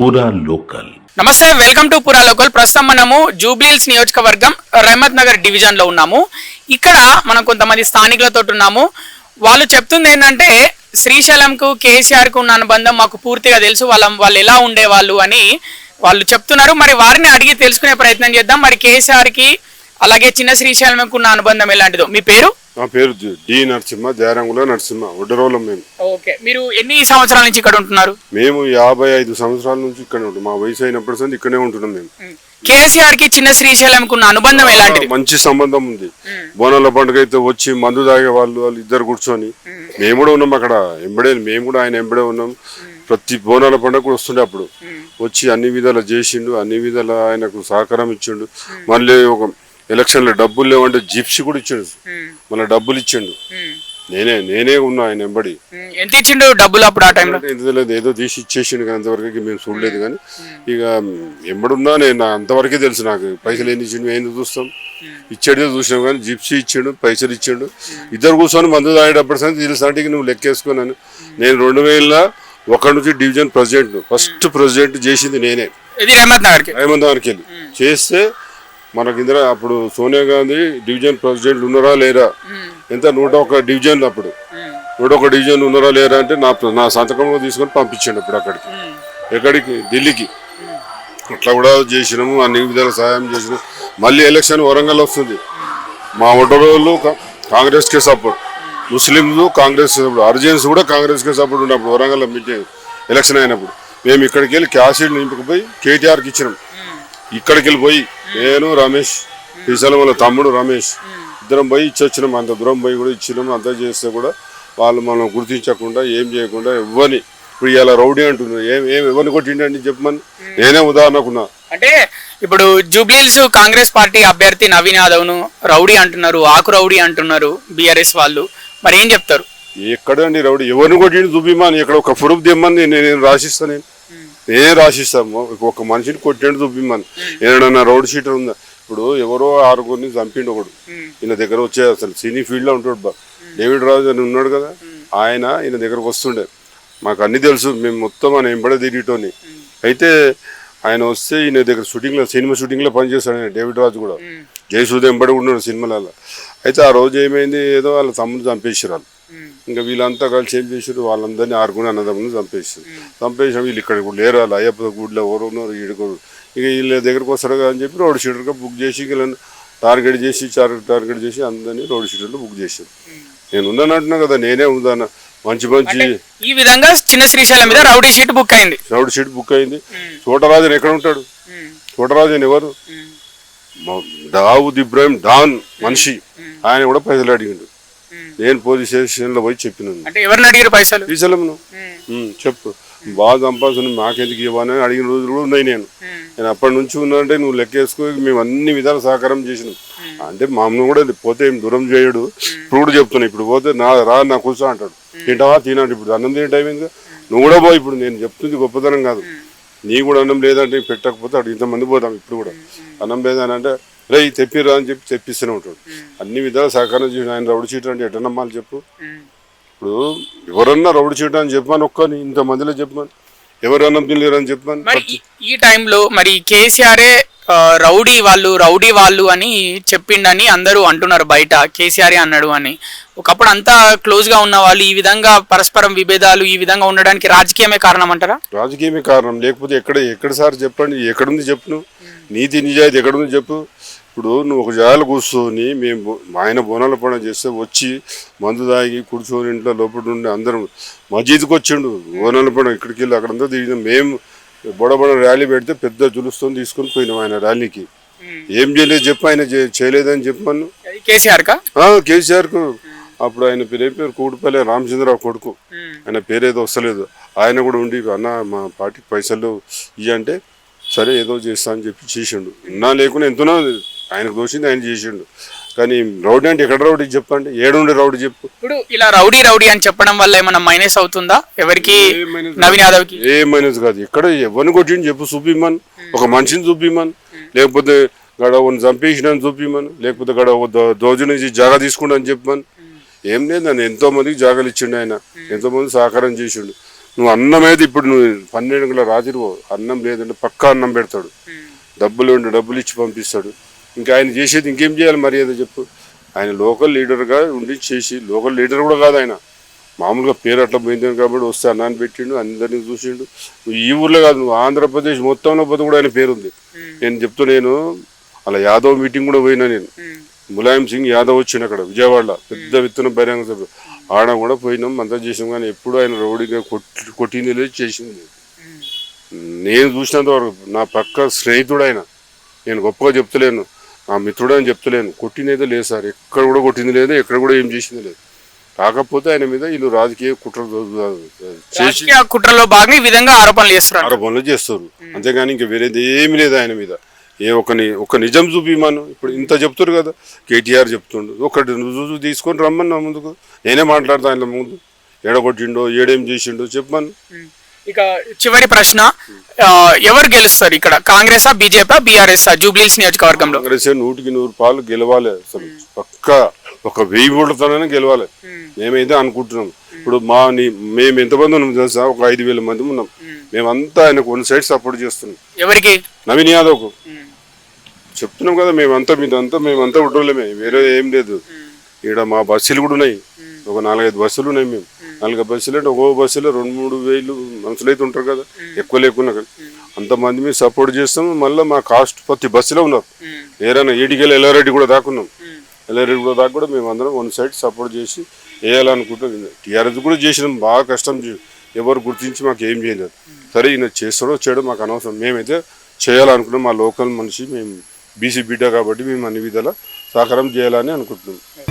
పూరా లోకల్ నమస్తే welcome to పురా లోకల్ ప్రస్తుతం మనము జూబ్లీహిల్స్ నియోజకవర్గం రహమత్ నగర్ డివిజన్లో ఉన్నాము. ఇక్కడ మనం కొంతమంది స్థానికులతో ఉన్నాము. వాళ్ళు చెప్తుంది ఏంటంటే శ్రీశైలంకు కేసీఆర్కు ఉన్న అనుబంధం మాకు పూర్తిగా తెలుసు. వాళ్ళ వాళ్ళు ఎలా ఉండేవాళ్ళు అని వాళ్ళు చెప్తున్నారు. మరి వారిని అడిగి తెలుసుకునే ప్రయత్నం చేద్దాం. మరి కేసీఆర్కి అలాగే చిన్న శ్రీశైలంకు ఉన్న అనుబంధం ఎలాంటిదో. మీ పేరు? నా పేరు డి- నరసింహ దేరంగుల నరసింహ ఒడ్డరోలం మేము. ఓకే మీరు ఎన్ని సంవత్సరాల నుంచి ఇక్కడ ఉంటున్నారు? మేము యాభై ఐదు సంవత్సరాల నుంచి ఇక్కడే ఉంటాం మా వయసు అయినప్పటి నుంచి ఇక్కడే ఉంటున్నాం మేము. కేసీఆర్కి చిన్న శ్రీశైలంకు ఉన్న అనుబంధం ఎలాంటిది? మంచి సంబంధం ఉంది. బోనాల పండుగ అయితే వచ్చి మందు తాగే వాళ్ళు వాళ్ళు ఇద్దరు కూర్చొని. మేము కూడా ఉన్నాం అక్కడ. ఎంబడే మేము కూడా ఆయన ఎంబడే ఉన్నాం. ప్రతి బోనాల పండుగ కూడా వస్తుండే అప్పుడు. వచ్చి అన్ని విధాలు చేసిండు అన్ని విధాల ఆయనకు సహకారం ఇచ్చిండు. మళ్ళీ ఒక ఎలక్షన్లో డబ్బులు లేవంటే జిప్సీ కూడా ఇచ్చిండు. మళ్ళీ డబ్బులు ఇచ్చిండు. నేనే నేనే ఉన్నా ఆయన ఎంబడి ఎంత ఇచ్చిండు డబ్బులు అప్పుడు ఆ టైంలో? లేదు ఏదో తీసి ఇచ్చేసిండు కానీ అంతవరకు మేము చూడలేదు కానీ. ఇక ఎంబడున్నా నేను అంతవరకే తెలుసు నాకు పైసలు ఎన్ని ఇచ్చిండు ఏంది చూస్తాం? ఇచ్చేదే చూసినాం కానీ జిప్సీ ఇచ్చిండు పైసలు ఇచ్చిండు. ఇద్దరు కూర్చొని మందు తాగేటప్పటి సంగతి తెలుసు అంటే నువ్వు లెక్కేసుకున్నాను నేను రెండు వేల ఒకటి నుంచి డివిజన్ ప్రెసిడెంట్ ఫస్ట్ ప్రెసిడెంట్ చేసింది నేనే. ఇది రహమత్ నగర్కి హేమంత్ గారికి వెళ్ళి చేస్తే మనకి ఇందిరా అప్పుడు సోనియా గాంధీ డివిజన్ ప్రెసిడెంట్ ఉన్నారా లేరా? ఎంత నూట ఒక డివిజన్ అప్పుడు. నూట ఒక డివిజన్ ఉన్నారా లేరా అంటే నా నా సంతకం తీసుకొని పంపించండి అప్పుడు అక్కడికి. ఎక్కడికి? ఢిల్లీకి. అట్లా కూడా చేసినాము అన్ని విధాల సహాయం చేసినాము. మళ్ళీ ఎలక్షన్ వరంగల్ వస్తుంది. మా ఒడ్డరోళ్ళు కాంగ్రెస్కే సపోర్ట్. ముస్లింలు కాంగ్రెస్ సపోర్ట్. అర్జెన్స్ కూడా కాంగ్రెస్కే సపోర్ట్ ఉన్నప్పుడు వరంగల్ ఎలక్షన్ అయినప్పుడు. మేము ఇక్కడికి వెళ్ళి క్యాసెట్ నింపుకుపోయి కేటీఆర్కి ఇచ్చినాం. ఇక్కడికి వెళ్ళి పోయి నేను రమేష్ శ్రీశైలం వాళ్ళ తమ్ముడు రమేష్ ఇద్దరం పోయి ఇచ్చి వచ్చినాం అంత దూరం పోయి కూడా ఇచ్చినాం. అంతా చేస్తే కూడా వాళ్ళు మనం గుర్తించకుండా ఏం చేయకుండా ఇవ్వని ఇప్పుడు ఇలా రౌడీ అంటున్నారు. ఏం ఏం ఎవరిని కొట్టిండండి చెప్పమని? నేనే ఉదాహరణకున్నా. అంటే ఇప్పుడు జూబ్లీహిల్స్ కాంగ్రెస్ పార్టీ అభ్యర్థి నవీన్ యాదవ్ను రౌడీ అంటున్నారు ఆకు రౌడీ అంటున్నారు బీఆర్ఎస్ వాళ్ళు. మరి ఏం చెప్తారు? ఎక్కడండి రౌడీ? ఎవరిని కొట్టిండు చూపిమని ఇక్కడ ఒక ప్రూఫ్ తెమ్మని నేను నేను రాసిస్తా నేను. నేనే రాసిస్తాము? ఒక మనిషిని కొట్టిండు చూపిమని ఏదైనా రౌడ్ షీటర్ ఉందా? ఇప్పుడు ఎవరో ఆరుగురిని చంపిండు ఒకడు. ఈయన దగ్గర వచ్చే అసలు సినీ ఫీల్డ్లో ఉంటాడు బా. డేవిడ్ రాజు అని ఉన్నాడు కదా? ఆయన ఈయన దగ్గరకు వస్తుండే. మాకు అన్ని తెలుసు మేము మొత్తం ఆయన ఎంబడే తిరిగిటోని. అయితే ఆయన వస్తే ఈయన దగ్గర షూటింగ్లో సినిమా షూటింగ్లో పనిచేస్తాడు డేవిడ్ రాజు కూడా. జయసూద్ ఎంబడి ఉన్నాడు సినిమాలలో. అయితే ఆ రోజు ఏమైంది? ఏదో వాళ్ళ తమ్ముడు చంపేసారు వాళ్ళు. ఇంకా వీళ్ళంతా కలిసి ఏం చేసారు వాళ్ళందరినీ ఆరుగుని అన్నదమ్ముని చంపేసారు చంపేసాం వీళ్ళు ఇక్కడ ఇప్పుడు లేరు వాళ్ళు అయ్యప్ప గుడిలో ఎవరు ఉన్నారు ఈడుకోరు ఇక వీళ్ళ దగ్గరకు వస్తారు కదా అని చెప్పి రోడ్ షీటర్గా బుక్ చేసి వీళ్ళని టార్గెట్ చేసి టార్గెట్ చేసి అందరినీ రోడ్ షీటర్లు బుక్ చేశారు నేను ఉన్నాను అంటున్నా కదా నేనే ఉన్నాను? మంచి మంచి ఈ విధంగా చిన్న శ్రీశైలం మీద రౌడీ షీట్ బుక్ అయింది. రౌడ్ షీట్ బుక్ అయింది. చోటరాజన్ ఎక్కడ ఉంటాడు? చోటరాజన్ ఎవరు? దావుద్ ఇబ్రాహిం డాన్ మనిషి. ఆయన కూడా పైసలు అడిగిండు. నేను పోలీస్ స్టేషన్లో పోయి చెప్పినాను. అంటే ఎవరిని అడిగారు పైసలు? చెప్పు. బాగా సంపాదించిన మాకెందుకు ఇవ్వని అడిగిన రోజులు కూడా ఉన్నాయి నేను. నేను అప్పటి నుంచి ఉన్నానంటే నువ్వు లెక్కేసుకో మేము అన్ని విధాల సహకారం చేసినాం. అంటే మామూలు కూడా పోతే ఏం దూరం చేయడు. ఇప్పుడు కూడా చెప్తున్నా ఇప్పుడు పోతే నా రా నా కూర్చో అంటాడు. తింటావా తినండి. ఇప్పుడు అన్నం తినే టైం ఏంది? నువ్వు కూడా పో ఇప్పుడు నేను చెప్తుంది గొప్పతనం కాదు. నీ కూడా అన్నం లేదంటే పెట్టకపోతే అటు ఇంతమంది పోతాం ఇప్పుడు కూడా. అన్నం లేదని అంటే రే తెప్పిరా అని చెప్పి తెప్పిస్తూనే ఉంటాడు. అన్ని విధాల సహకారం చేసిన ఆయన రౌడి చీటర్ అంటే ఎట్ట నమ్మాలి చెప్పు? ఇప్పుడు ఎవరన్నా రౌడి చీటర్ అని చెప్పమని ఒక్కని ఇంతమందిలో చెప్పమని ఎవరు అన్నం తినలేరు అని చెప్పమని మరి ఈ- టైంలో మరి కేసీఆరే రౌడీ వాళ్ళు రౌడీ వాళ్ళు అని చెప్పిండని అందరూ అంటున్నారు బయట కేసీఆర్ అన్నాడు అని. ఒకప్పుడు అంతా క్లోజ్గా ఉన్న వాళ్ళు ఈ విధంగా పరస్పరం విభేదాలు ఈ విధంగా ఉండడానికి రాజకీయమే కారణం అంటారా? రాజకీయమే కారణం. లేకపోతే ఎక్కడ ఎక్కడ సార్ చెప్పండి ఎక్కడుంది చెప్పు నువ్వు. నీతి నిజాయితీ ఎక్కడుంది చెప్పు. ఇప్పుడు నువ్వు ఒక జాగాలో కూర్చొని మేము ఆయన బోనాల పండుగ చేస్తే వచ్చి మందు తాగి కూర్చొని ఇంట్లో లోపల ఉండి అందరం మజీద్కి వచ్చిండు. బోనాల పండుగ ఇక్కడికి వెళ్ళి అక్కడంతా దిగినాం మేము బొడబొడ ర్యాలీ పెడితే పెద్ద జులుస్తో తీసుకొని పోయినాం ఆయన ర్యాలీకి. ఏం చేయలేదు చెప్పు ఆయన చేయలేదని చెప్పమను కేసీఆర్ కా? అప్పుడు ఆయన పేరు ఏం పేరు? కూడిపల్లి రామచంద్రరావు కొడుకు. ఆయన పేరేదో వస్తలేదు. ఆయన కూడా ఉండి అన్న మా పార్టీకి పైసలు అంటే సరే ఏదో చేస్తా అని చెప్పి చేసిండు. ఉన్నా లేకుండా ఎంతనో ఆయనకు దోషింది ఆయన చేసిండు. కానీ రౌడీ అంటే ఎక్కడ రౌడీ చెప్పండి? ఏడుండి రౌడీ చెప్పు. ఇప్పుడు ఇలా రౌడీ రౌడీ అని చెప్పడం వల్ల ఏమైనా మైనస్ అవుతుందా? ఎవరికి? నవీన్ యాదవ్కి ఏ మైనస్ కాదు. ఎక్కడ ఎవరిని కొట్టింది చెప్పు చూపిమ్మని ఒక మనిషిని చూపిమ్మని లేకపోతే గడ ఒకరిని చంపేసినని చూపిమ్మని లేకపోతే గడ ఒక దో- దోజు నుంచి జాగా తీసుకుంటా అని చెప్పమని. ఏం లేదు నన్ను ఎంతో మందికి జాగాలు ఇచ్చిండు ఆయన. ఎంతో మంది సహకారం చేసిండు. నువ్వు అన్నం అయితే ఇప్పుడు నువ్వు పన్నెండు గంటల రాత్రి అన్నం లేదంటే పక్కా అన్నం పెడతాడు. డబ్బులు ఉంటే డబ్బులు ఇచ్చి పంపిస్తాడు. ఇంకా ఆయన చేసేది ఇంకేం చేయాలి మరి ఏదో చెప్పు. ఆయన లోకల్ లీడర్గా ఉండి చేసి లోకల్ లీడర్ కూడా కాదు ఆయన. మామూలుగా పేరు అట్లా పోయింది కాబట్టి వస్తే అన్నాన్ని పెట్టిండు అందరినీ చూసిండు. నువ్వు ఈ ఊర్లో కాదు నువ్వు ఆంధ్రప్రదేశ్ మొత్తంలో పోతే కూడా ఆయన పేరు ఉంది నేను చెప్తూ నేను అలా యాదవ్ మీటింగ్ కూడా పోయినా నేను. ములాయం సింగ్ యాదవ్ వచ్చిండు అక్కడ విజయవాడలో. పెద్ద విత్తన బహిరంగ సభ. ఆడ కూడా పోయినాం అంతా చేసాం కానీ ఎప్పుడు ఆయన రౌడీగా కొట్టి కొట్టింది లేదు చేసింది లేదు. నేను చూసినంత వరకు నా పక్క స్నేహితుడు ఆయన. నేను గొప్పగా చెప్తలేను. నా మిత్రుడు అని చెప్తలేను. కొట్టినైతే లేదు సార్. ఎక్కడ కూడా కొట్టింది లేదు ఎక్కడ కూడా ఏం చేసింది లేదు. కాకపోతే ఆయన మీద వీళ్ళు రాజకీయ కుట్ర చేసి కుట్రలో భాగంగా ఈ విధంగా ఆరోపణలు చేస్తున్నారు. ఆరోపణలు చేస్తారు. అంతేగాని ఇంకా వేరేది ఏమీ లేదు ఆయన మీద. ఏ ఒక ఒక నిజం చూపిమాను. ఇప్పుడు ఇంత చెప్తారు కదా. కేటీఆర్ చెప్తుండు. ఒకటి రుజువు తీసుకొని రమ్మని నా ముందుకు. నేనే మాట్లాడతా ఆయన ముందు. ఏడగొట్టిండో ఏడేం చేసిండో చెప్పమను. ఇక చివరి ప్రశ్న ఎవరు గెలుస్తారు ఇక్కడ? కాంగ్రెసా బీజేపీ బీఆర్ఎస్ జూబ్లీస్ నియోజకవర్గంలో. కాంగ్రెస్ నూటికి నూరు పాలు గెలవాలి అసలు. పక్క ఒక వెయ్యి ఓట్లతోనే గెలవాలి. మేమైతే అనుకుంటున్నాం. ఇప్పుడు మా మేము ఎంతమంది ఉన్నాం తెలుసా? ఒక ఐదు వేల మంది ఉన్నాం. మేమంతా ఆయనకు వన్ సైడ్ సపోర్ట్ చేస్తున్నాం. ఎవరికి? నవీన్ యాదవ్కు. చెప్తున్నాం కదా మేమంతా మీదంతా మేమంతా ఉంటోళ్ళమే వేరే ఏం లేదు. ఇక్కడ మా బస్సులు కూడా ఉన్నాయి. ఒక నాలుగైదు బస్సులు ఉన్నాయి మేము. నాలుగైదు బస్సులు అంటే ఒక్కో బస్సులో రెండు మూడు వేలు మనుషులు అయితే ఉంటారు కదా. ఎక్కువ లేకున్నా కదా అంతమంది మేము సపోర్ట్ చేస్తాం మళ్ళీ మా కాస్ట్ ప్రతి బస్సులో ఉన్నారు. ఏరైనా ఏడికెళ్ళి ఎల్లారెడ్డి కూడా దాకున్నాం ఎల్లారెడ్డి కూడా దాకా కూడా మేము అందరం వన్ సైడ్ సపోర్ట్ చేసి వేయాలనుకుంటాం టీఆర్ఎస్ కూడా చేసినాం బాగా కష్టం ఎవరు గుర్తించి మాకు ఏం చేయలేదు. సరే ఈయన చేస్తాడో చేయడం మాకు అనవసరం. మేమైతే చేయాలనుకున్నాం మా లోకల్ మనిషి మేము బీసీ బిడ్డ కాబట్టి మేము అన్ని విధాల సహకారం చేయాలని అనుకుంటున్నాం.